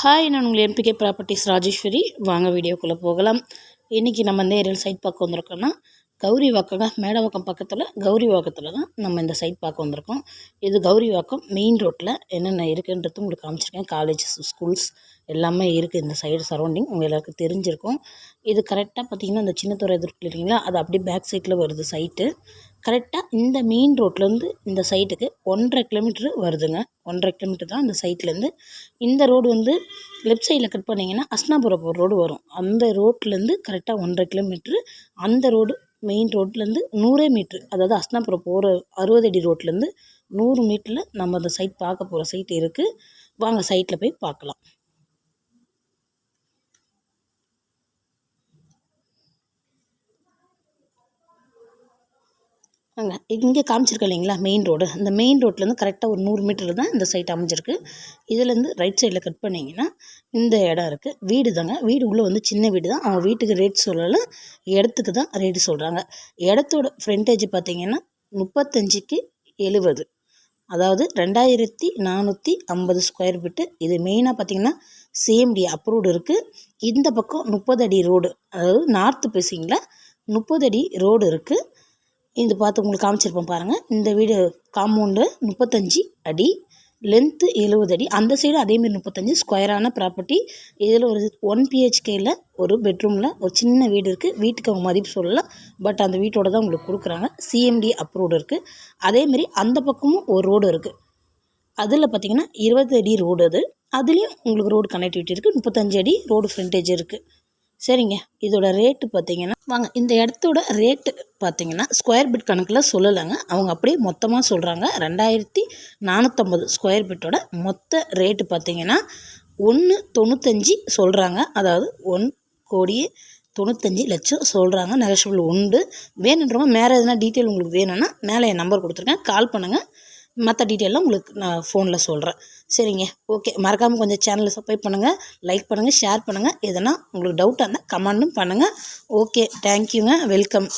Hi நான் உங்கள் NPK properties Rajeswari. வாங்க வீடியோக்குள்ளே போகலாம். இன்றைக்கி நம்ம இந்த ஏரியாவில் சைட் பார்க்க வந்திருக்கோன்னா கௌரி வாக்கங்க மேடவாக்கம் பக்கத்தில் கௌரி வாக்கத்தில் தான் நம்ம இந்த சைட் பார்க்க வந்திருக்கோம். இது கௌரி வாக்கம் மெயின் ரோட்டில் என்னென்ன இருக்குன்றது உங்களுக்கு காமிச்சிருக்கேன். காலேஜஸ் ஸ்கூல்ஸ் எல்லாமே இருக்குது இந்த சைடு சரௌண்டிங் உங்கள் எல்லாருக்கும் தெரிஞ்சிருக்கும். இது கரெக்டாக பார்த்தீங்கன்னா இந்த சின்னத்துறை எதிர்க்கு இல்லைங்களா அது அப்படியே பேக் சைட்டில் வருது சைட்டு கரெக்டாக இந்த மெயின் ரோட்லேருந்து இந்த சைட்டுக்கு ஒன்றரை கிலோமீட்ரு வருதுங்க. ஒன்றரை கிலோமீட்டர் தான் இந்த சைட்லேருந்து இந்த ரோடு வந்து லெஃப்ட் சைடில் கட் பண்ணிங்கன்னா அஸ்னாபுரம் ரோடு வரும். அந்த ரோட்லேருந்து கரெக்டாக ஒன்றரை கிலோமீட்ரு அந்த ரோடு மெயின் ரோட்லேருந்து நூறே மீட்ரு அதாவது அஸ்னாபுரம் போகிற அறுபது அடி ரோட்லேருந்து நூறு மீட்டரில் நம்ம அந்த சைட் பார்க்க போகிற சைட் இருக்குது வாங்க சைட்டில் போய் பார்க்கலாம். அங்கே இங்கே காமிச்சிருக்கேன் இல்லைங்களா மெயின் ரோடு அந்த மெயின் ரோட்லேருந்து கரெக்டாக ஒரு நூறு மீட்டரில் தான் இந்த சைட் அமைஞ்சிருக்கு. இதுலேருந்து ரைட் சைடில் கட் பண்ணிங்கன்னா இந்த இடம் இருக்குது வீடு தாங்க. வீடு உள்ளே வந்து சின்ன வீடு தான். அவங்க வீட்டுக்கு ரேட் சொல்லலை இடத்துக்கு தான் ரேட்டு சொல்கிறாங்க இடத்தோட ஃப்ரண்டேஜ் பார்த்திங்கன்னா முப்பத்தஞ்சுக்கு எழுபது அதாவது ரெண்டாயிரத்தி நானூற்றி ஐம்பது ஸ்கொயர் ஃபீட்டு இது மெயினாக பார்த்திங்கன்னா சிஎம்டி அப்ரூவ்டு இருக்குது இந்த பக்கம் முப்பது அடி ரோடு அதாவது நார்த்து பேசிங்களா முப்பது அடி ரோடு இருக்குது இது பார்த்து உங்களுக்கு காமிச்சிருப்போம் பாருங்கள் இந்த வீடு காம்பவுண்டு முப்பத்தஞ்சு அடி லென்த்து எழுபது அடி. அந்த சைடு அதேமாரி முப்பத்தஞ்சு ஸ்கொயரான ப்ராப்பர்ட்டி இதில் ஒரு ஒன் பிஹெச்கேயில் ஒரு பெட்ரூமில் ஒரு சின்ன வீடு இருக்குது வீட்டுக்கு அவங்க மதிப்பு சொல்லலாம் பட் அந்த வீட்டோட தான் உங்களுக்கு கொடுக்குறாங்க. சிஎம்டி அப்ரூவ்டு இருக்குது அதேமாரி அந்த பக்கமும் ஒரு ரோடு இருக்குது அதில் பார்த்திங்கன்னா இருபது அடி ரோடு அது. அதுலேயும் உங்களுக்கு ரோடு கனெக்டிவிட்டி இருக்குது முப்பத்தஞ்சு அடி ரோடு ஃப்ரண்டேஜ் இருக்குது சரிங்க. இதோட ரேட்டு பார்த்தீங்கன்னா வாங்க இந்த இடத்தோட ரேட்டு பார்த்தீங்கன்னா ஸ்கொயர் பிட் கணக்கில் சொல்லலைங்க. அவங்க அப்படியே மொத்தமாக சொல்கிறாங்க ரெண்டாயிரத்தி நானூற்றம்பது ஸ்கொயர் பிட்டோட மொத்த ரேட்டு பார்த்தீங்கன்னா ஒன்று தொண்ணூத்தஞ்சு சொல்கிறாங்க அதாவது ஒன் கோடியே தொண்ணூத்தஞ்சு லட்சம் சொல்கிறாங்க நெகஷபிள் உண்டு. வேணுன்றவங்க மேலே எதனா டீட்டெயில் உங்களுக்கு வேணும்னா மேலே என் நம்பர் கொடுத்துருக்கேன். கால் பண்ணுங்கள் மற்ற டீட்டெயிலாம் உங்களுக்கு நான் ஃபோனில் சொல்கிறேன் சரிங்க? ஓகே மறக்காமல் கொஞ்சம் சேனலை சப்ஸ்கிரைப் பண்ணுங்கள் லைக் பண்ணுங்கள் ஷேர் பண்ணுங்கள் எதனா உங்களுக்கு டவுட்டாக இருந்தால் கமெண்ட்டும் பண்ணுங்கள் ஓகே தேங்க்யூங்க வெல்கம்